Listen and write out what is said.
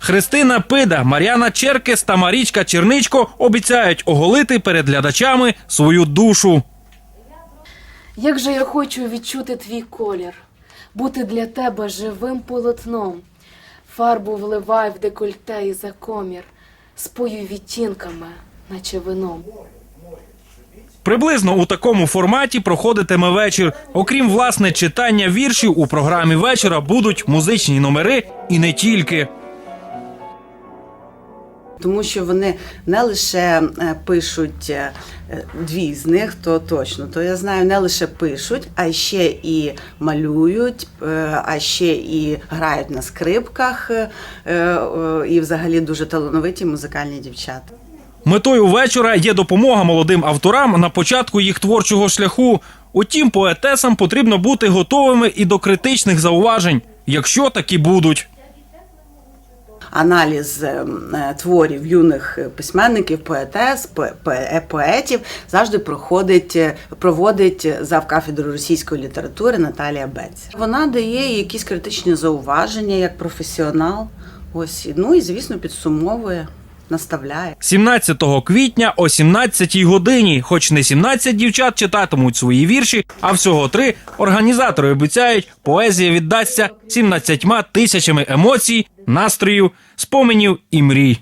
Христина Пида, Мар'яна Черкес та Марічка Черничко обіцяють оголити перед глядачами свою душу. Як же я хочу відчути твій колір, бути для тебе живим полотном, фарбу вливай в декольте і за комір, спою відтінками, наче вином. Приблизно у такому форматі проходитиме вечір. Окрім власне читання віршів, у програмі вечора будуть музичні номери і не тільки. Тому що вони не лише е, пишуть е, дві з них, то точно, то я знаю, не лише пишуть, а ще і малюють, е, а ще і грають на скрипках, і взагалі дуже талановиті музикальні дівчата. Метою вечора є допомога молодим авторам на початку їх творчого шляху. Утім, поетесам потрібно бути готовими і до критичних зауважень, якщо такі будуть. Аналіз е, е, творів юних письменників, поетес, по- по- поетів завжди проходить, проводить проводить завкафедру російської літератури Наталія Бець. Вона дає якісь критичні зауваження як професіонал. Ось ну і звісно підсумовує, наставляє. 17 квітня о 17 годині, хоч не 17 дівчат читатимуть свої вірші, а всього три організатори обіцяють, поезія віддасться 17 тисячами емоцій, настрою, споменів і мрій.